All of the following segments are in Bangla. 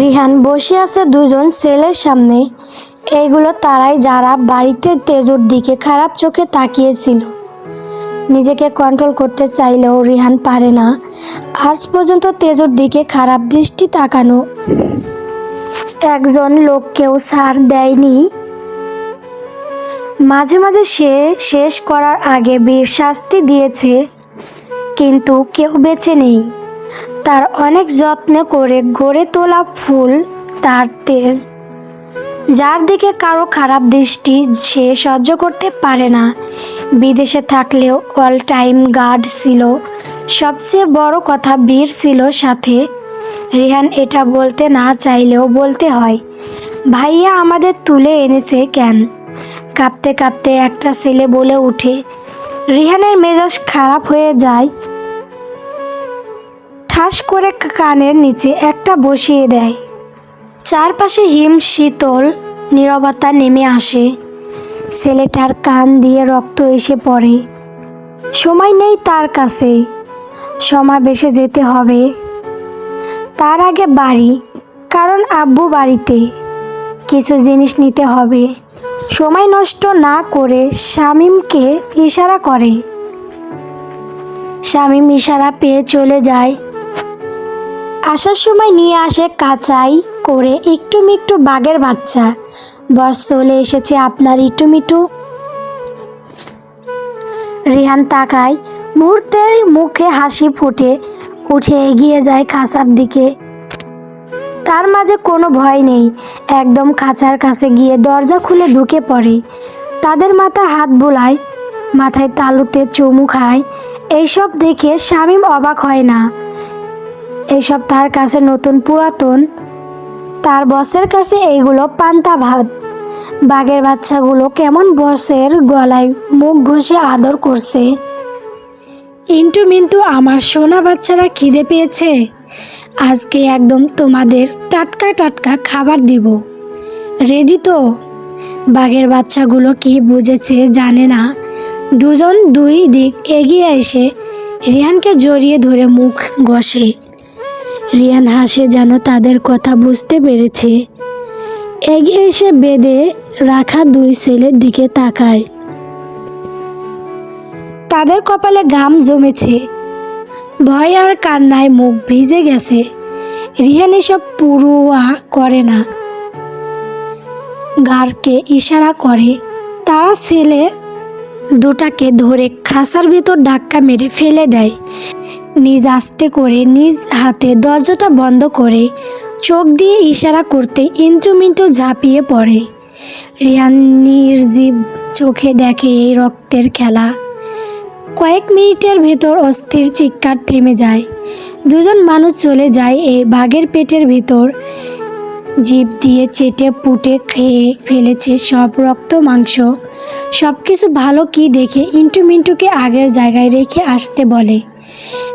রিহান বসে আছে দুজন ছেলের সামনে। এইগুলো তারাই যারা বাড়িতে তেজুর দিকে খারাপ চোখে তাকিয়েছিল। নিজেকে কন্ট্রোল করতে চাইলেও রিহান পারে না। আজ পর্যন্ত তেজুর দিকে খারাপ দৃষ্টি তাকানো। একজন লোককেও সার দেয়নি। মাঝে মাঝে সে শেষ করার আগে বীর শাস্তি দিয়েছে, কিন্তু কেউ বেঁচে নেই। তার অনেক যত্ন করে গড়ে তোলা ফুল তার তেজ। যার দিকে কারও খারাপ দৃষ্টি সে সহ্য করতে পারে না। বিদেশে থাকলেও অল টাইম গার্ড ছিল। সবচেয়ে বড় কথা বীর ছিল সাথে। রিহান এটা বলতে না চাইলেও বলতে হয়, ভাইয়া আমাদের তুলে এনেছে কেন? কাঁপতে কাঁপতে একটা ছেলে বলে ওঠে রিহানের মেজাজ খারাপ হয়ে যায়। ঠাস করে কানের নিচে একটা বসিয়ে দেয়। চারপাশে হিম শীতল নীরবতা নেমে আসে। ছেলেটার কান দিয়ে রক্ত এসে পড়ে। সময় নেই তার কাছে। সমাবেশে যেতে হবে। তার আগে বাড়ি, কারণ আব্বু বাড়িতে। কিছু জিনিস নিতে হবে। সময় নষ্ট না করে শামীমকে ইশারা করে। শামীম ইশারা পেয়ে চলে যায় আসার সময় নিয়ে আসে কাঁচাই করে একটু মিট্টু বাঘের বাচ্চা। বস চলে এসেছে আপনার ইটু মিটু রিহান তাকায়, মুহূর্তের মুখে হাসি ফুটে, উঠে এগিয়ে যায় খাঁচার দিকে। তার মাঝে কোনো ভয় নেই, একদম খাঁচার কাছে গিয়ে দরজা খুলে ঢুকে পড়ে। তাদের মাথা হাত বোলায়, মাথায় তালুতে চুমু খায়। এইসব দেখে শামীম অবাক হয় না। এইসব তার কাছে নতুন পুরাতন। তার বসের কাছে এইগুলো পান্তা ভাত। বাঘের বাচ্চাগুলো কেমন বসের গলায় মুখ ঘষে আদর করছে। ইন্টু মিন্টু, আমার সোনা বাচ্চারা খিদে পেয়েছে। আজকে একদম তোমাদের টাটকা টাটকা খাবার দিব। রেডি তো? বাঘের বাচ্চাগুলো কি বুঝেছে জানে না। দুজন দুই দিক এগিয়ে এসে রিহানকে জড়িয়ে ধরে মুখ ঘষে। রিয়ান হাসে যেন তাদের কথা বুঝতে পেরেছে। এগিয়ে এসে বেঁধে রাখা দুই ছেলের দিকে তাকায়। তাদের কপালে ঘাম জমেছে। ভয় আর কান্নায় মুখ ভিজে গেছে। রিহান এসব পুরোয়া করে না। গারকে ইশারা করে তারা ছেলে দুটাকে ধরে খাসার ভেতর ধাক্কা মেরে ফেলে দেয়। নিজ আস্তে করে, নিজ হাতে দরজাটা বন্ধ করে, চোখ দিয়ে ইশারা করতে ইন্টুমিন্টু ঝাঁপিয়ে পড়ে। রিয়ান নির্জীব চোখে দেখে এই রক্তের খেলা। কয়েক মিনিটের ভেতর অস্থির চিৎকার থেমে যায়। দুজন মানুষ চলে যায় এই বাঘের পেটের ভেতর। জিভ দিয়ে চেটে পুটে খেয়ে ফেলেছে সব রক্ত, মাংস। সব কিছু ভালো কি দেখে ইন্টু মিন্টুকে আগের জায়গায় রেখে আসতে বলে।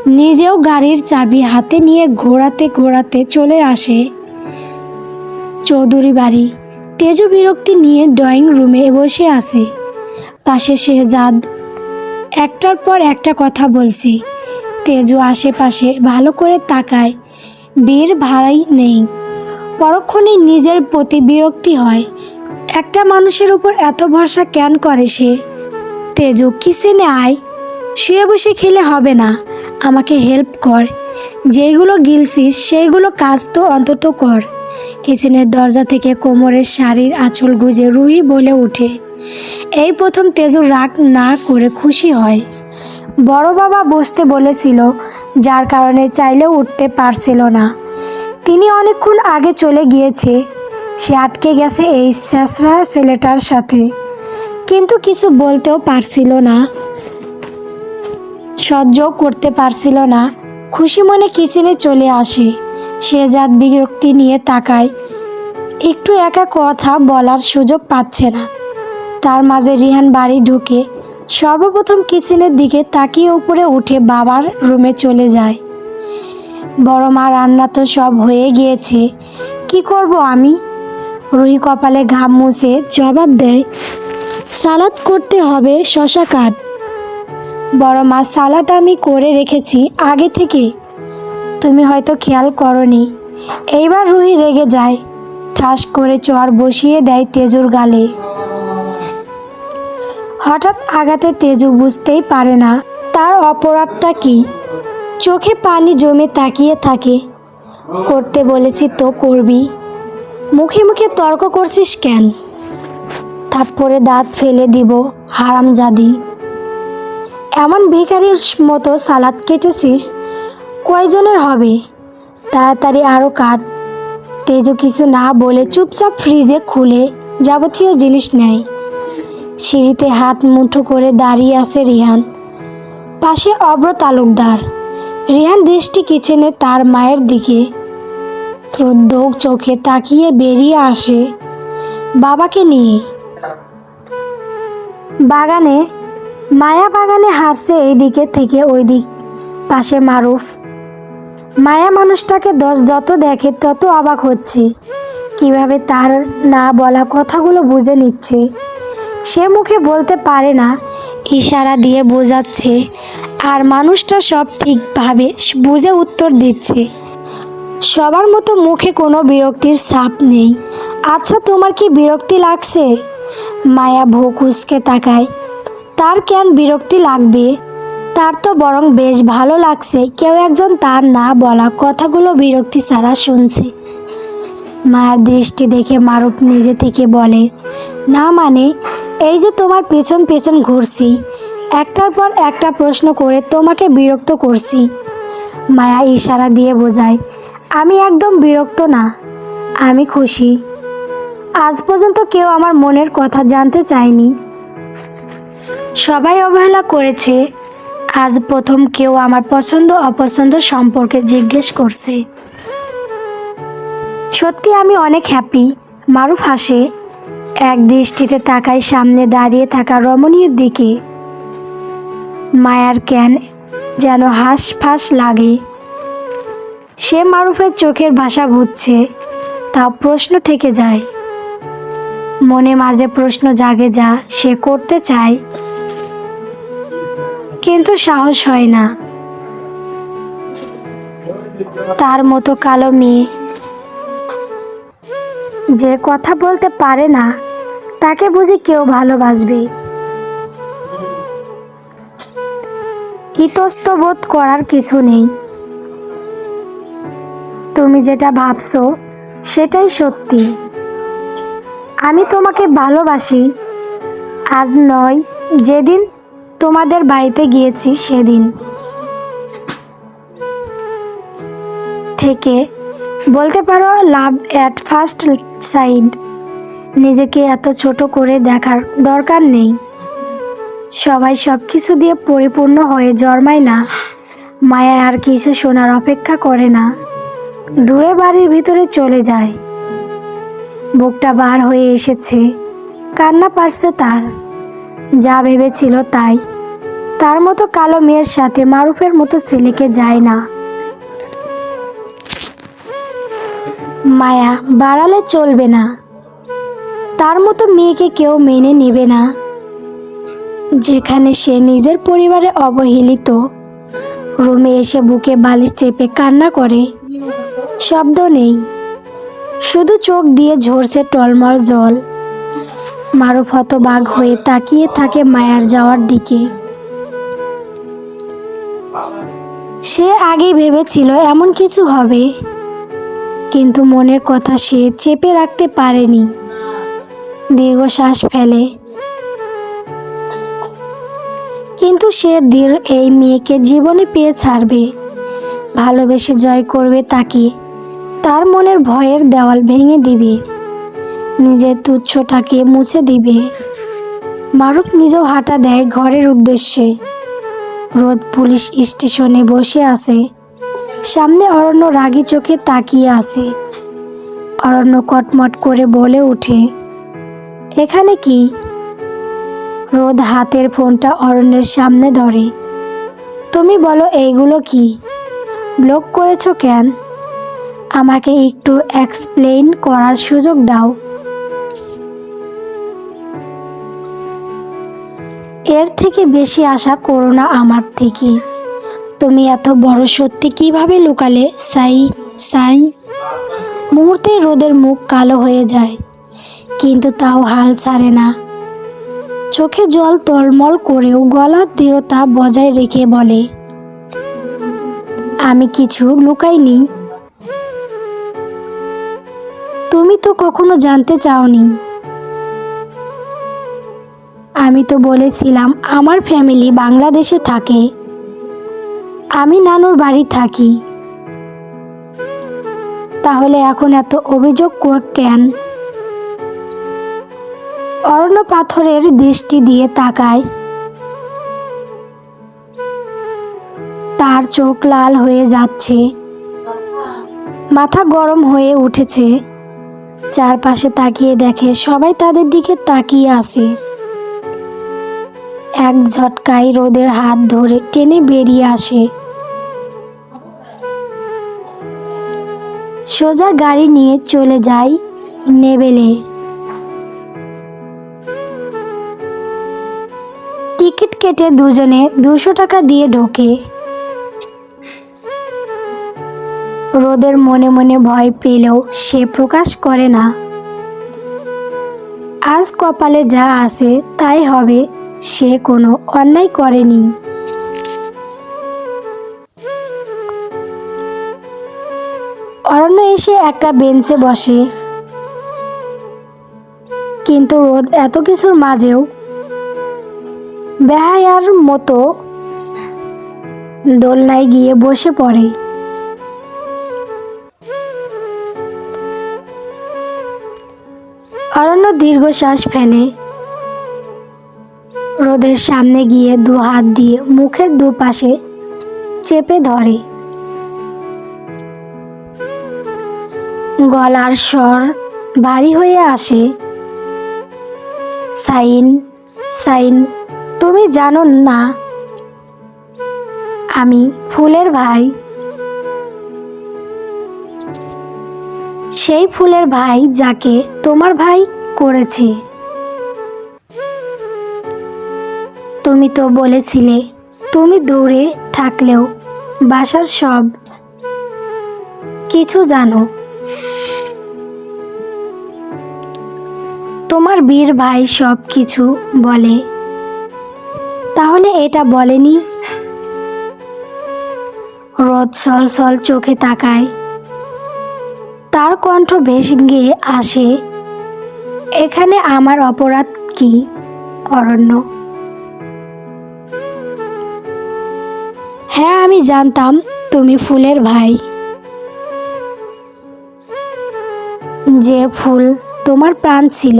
নিজেও গাড়ির চাবি হাতে নিয়ে ঘোরাতে ঘোরাতে চলে আসে। চৌধুরী বাড়ি। তেজ বিরক্তি নিয়ে ড্রয়িং রুমে বসে আছে। পাশে শেহজাদ। একটার পর একটা কথা বলছে। তেজু আশেপাশে ভালো করে তাকায়। বীর ভাড়াই নেই। পরক্ষণে নিজের প্রতি বিরক্তি হয়। একটা মানুষের উপর এত ভরসা কেন করে সে? তেজু কিসেনে আয়। শুয়ে বসে খেলে হবে না। আমাকে হেল্প কর। যেইগুলো গিলছিস, সেইগুলো কাজ তো অন্তত কর। কিচেনের দরজা থেকে কোমরের শাড়ির আঁচল গুজে রুহি বলে ওঠে। এই প্রথম তেজুর রাগ না করে খুশি হয়। বড় বাবা বসতে বলেছিল, যার কারণে চাইলেও উঠতে পারছিল না। তিনি অনেকক্ষণ আগে চলে গিয়েছে। সে আটকে গেছে এই শেষরা ছেলেটার সাথে। কিন্তু কিছু বলতেও পারছিল না। সহ্য করতে পারছিল না। খুশি মনে কিচেনে চলে আসে। সে জাত বিরক্তি নিয়ে তাকায়। একটু একা কথা বলার সুযোগ পাচ্ছে না। তার মাঝে রিহান বাড়ি ঢুকে সর্বপ্রথম কিচেনের দিকে তাকিয়ে উপরে উঠে বাবার রুমে চলে যায়। বড় মা রান্না তো সব হয়ে গিয়েছে। কি করব আমি? রুহি কপালে ঘাম মুছে জবাব দেয়, সালাদ করতে হবে শশা কাট বড় মা, সালাদ আমি করে রেখেছি, আগে থেকে তুমি হয়তো খেয়াল করনি। এইবার রুহি রেগে যায়, ঠাস করে চর বসিয়ে দেয় তেজুর গালে। হঠাৎ আঘাতে তেজু বুঝতেই পারে না, তার অপরাধটা কি? চোখে পানি জমে তাকিয়ে থাকে। করতে বলেছি তো করবি। মুখে মুখে তর্ক করছিস কেন? তারপরে দাঁত ফেলে দিব হারাম হারামজাদি। এমন ভিখারির মতো সালাদ কেটেছিস? কয়জনের হবে? তাড়াতাড়ি আরও কাট। তেজু কিছু না বলে চুপচাপ ফ্রিজে খুলে যাবতীয় জিনিস নেয়। সিঁড়িতে হাত মুঠো করে দাঁড়িয়ে আছে রিহান। পাশে অব্র তালুকদার। রিহান দৃষ্টি কিচেনে তার মায়ের দিকে। ত্রুদ্ধক চোখে তাকিয়ে বেরিয়ে আসে। বাবাকে নিয়ে। বাগানে মায়া বাগানে হাসছে এই দিকে থেকে ওই দিক পাশে মারুফ। মায়া মানুষটাকে দশ যত দেখে তত অবাক হচ্ছে। কীভাবে তার না বলা কথাগুলো বুঝে নিচ্ছে। সে মুখে বলতে পারে না, ইশারা দিয়ে বোঝাচ্ছে, আর মানুষটা সব ঠিকভাবে বুঝে উত্তর দিচ্ছে। সবার মতো মুখে কোনো বিরক্তির ছাপ নেই। আচ্ছা তোমার কি বিরক্তি লাগছে? মায়া ভোগ উসকে তাকায়। তার কেন বিরক্তি লাগবে? তার তো বরং বেশ ভালো লাগছে, কেউ একজন তার না বলা কথাগুলো বিরক্তি ছাড়া শুনছে। মায়ের দৃষ্টি দেখে মারুফ নিজে থেকে বলে, না মানে এই যে তোমার পেছন পেছন ঘুরছি, একটার পর একটা প্রশ্ন করে তোমাকে বিরক্ত করছি। মায়া ইশারা দিয়ে বোঝায়, আমি একদম বিরক্ত না, আমি খুশি। আজ পর্যন্ত কেউ আমার মনের কথা জানতে চায়নি। সবাই অবহেলা করেছে। আজ প্রথম কেউ আমার পছন্দ অপছন্দ সম্পর্কে জিজ্ঞেস করছে। সত্যি আমি অনেক হ্যাপি মারুফ হাসে। এক দৃষ্টিতে তাকায় সামনে দাঁড়িয়ে থাকা রমণীর দিকে। মায়ার ক্যান যেন হাঁস ফাঁস লাগে। সে মারুফের চোখের ভাষা বুঝছে তা প্রশ্ন থেকে যায়। মনে মাঝে প্রশ্ন জাগে যা সে করতে চায়। কিন্তু সাহস হয় না। তার মতো কালো মেয়ে যে কথা বলতে পারে না, তাকে বুঝি কেউ ভালোবাসবে। ইতস্ত বোধ করার কিছু নেই। তুমি যেটা ভাবছ, সেটাই সত্যি। আমি তোমাকে ভালোবাসি, আজ নয়, যেদিন তোমাদের বাড়িতে গিয়েছি সেদিন। থেকে বলতে পারো লাভ অ্যাট ফার্স্ট সাইড নিজেকে এত ছোট করে দেখার দরকার নেই। সবাই সব কিছু দিয়ে পরিপূর্ণ হয়ে জন্মায় না। মায়া আর কিছু শোনার অপেক্ষা করে না। দূরে বাড়ির ভিতরে চলে যায়। বুকটা বার হয়ে এসেছে। কান্না পারছে তার। যা ভেবেছিল তাই। তার মতো কালো মেয়ের সাথে মারুফের মতো ছেলেকে যায় না। মায়া বাড়ালে চলবে না। তার মতো মেয়েকে কেউ মেনে নেবে না। যেখানে সে নিজের পরিবারে অবহেলিত, রুমে এসে বুকে বালিশ চেপে কান্না করে, শব্দ নেই। শুধু চোখ দিয়ে ঝরছে টলমল জল। মারুফ হতবাগ হয়ে তাকিয়ে থাকে মায়ার যাওয়ার দিকে। সে আগেই ভেবেছিল এমন কিছু হবে, কিন্তু মনের কথা সে চেপে রাখতে পারেনি। দীর্ঘশ্বাস ফেলে। কিন্তু সে দীর এই মেয়েকে জীবনে পেয়ে ছাড়বে, ভালোবেসে জয় করবে তাকে, তার মনের ভয়ের দেওয়াল ভেঙে দিবে। নিজের তুচ্ছটাকে মুছে দিবে। মারুফ নিজেও হাঁটা দেয় ঘরের উদ্দেশ্যে। রোদ পুলিশ স্টেশনে বসে আছে। সামনে অরণ্য রাগী চোখে তাকিয়ে আছে। অরণ্য কটমট করে বলে ওঠে, এখানে কি? রোদ হাতের ফোনটা অরণ্যের সামনে ধরে, তুমি বলো এইগুলো কি? ব্লক করেছ কেন? আমাকে একটু এক্সপ্লেইন করার সুযোগ দাও। এর থেকে বেশি আশা করো না আমার থেকে। তুমি এত বড় সত্যি কীভাবে লুকালে, সাই সাই? মুহূর্তে রোদের মুখ কালো হয়ে যায়, কিন্তু তাও হাল ছাড়ে না। চোখে জল তলমল করেও গলার দৃঢ়তা বজায় রেখে বলে, আমি কিছু লুকাইনি। তুমি তো কখনো জানতে চাওনি আমি তো বলেছিলাম, আমার ফ্যামিলি বাংলাদেশে থাকে। আমি নানুর বাড়ি থাকি। তাহলে এখন এত অভিযোগ কেন? অরণ্য পাথরের দৃষ্টি দিয়ে তাকায়। তার চোখ লাল হয়ে যাচ্ছে। মাথা গরম হয়ে উঠেছে। চারপাশে তাকিয়ে দেখে সবাই তাদের দিকে তাকিয়ে আছে। এক ঝটকায় রোদের হাত ধরে টেনে বেরিয়ে আসে। সোজা গাড়ি নিয়ে চলে যায় নেবেলে। টিকিট কেটে দুজনে দুশো টাকা দিয়ে ঢোকে। রোদের মনে মনে ভয় পেলেও সে প্রকাশ করে না। আজ কপালে যা আছে তাই হবে। সে কোনো অন্যায় করেনি। অরণ্য এসে একটা বেঞ্চে বসে। কিন্তু রোদ এত কিছুর মাঝেও বেহায়ার মতো দোলনায় গিয়ে বসে পড়ে। অরণ্য দীর্ঘশ্বাস ফেলে। রোদের সামনে গিয়ে দু হাত দিয়ে মুখের দুপাশে চেপে ধরে। গলার স্বর ভারী হয়ে আসে। সাইন সাইন, তুমি জানো না, আমি ফুলের ভাই। সেই ফুলের ভাই যাকে তোমার ভাই করেছে। তুমি তো বলেছিলে, তুমি দূরে থাকলেও বাসার সব কিছু জানো। তোমার বীর ভাই সব কিছু বলে। তাহলে এটা বলেনি? রোদ সল সল চোখে তাকায়। তার কণ্ঠ ভেঙে আসে, এখানে আমার অপরাধ কি? অরণ্য। আমি জানতাম তুমি ফুলের ভাই। যে ফুল তোমার প্রাণ ছিল।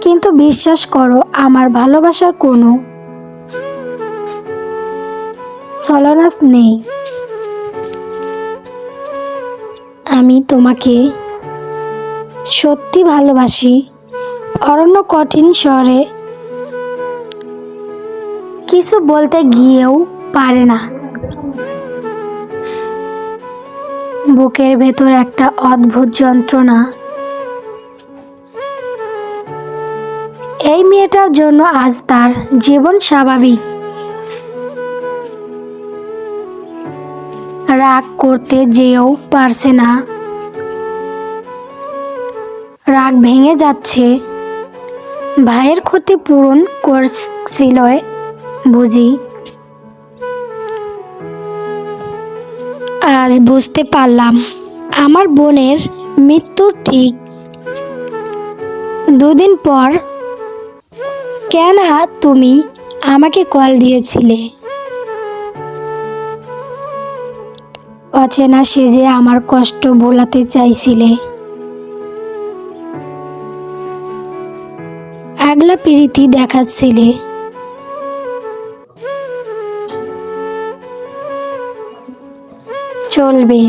কিন্তু বিশ্বাস করো, আমার ভালোবাসার কোনো ছলনাস নেই। আমি তোমাকে সত্যি ভালোবাসি। অরণ্য কঠিন স্বরে কিছু বলতে গিয়েও পারে না। বুকের ভেতর একটা অদ্ভুত যন্ত্রণা। এই মেয়েটার জন্য আজ তার জীবন স্বাভাবিক। রাগ করতে যেও পারছে না। রাগ ভেঙে যাচ্ছে। ভাইয়ের ক্ষতি পূরণ করছিল বুঝি। আজ বুঝতে পারলাম, আমার বোনের মৃত্যু ঠিক দুদিন পর। কেন তুমি আমাকে কল দিয়েছিলে? অচেনা সেজে আমার কষ্ট বোলাতে চাইছিলে। আগলা প্রীতি দেখাচ্ছিলে। চলবে।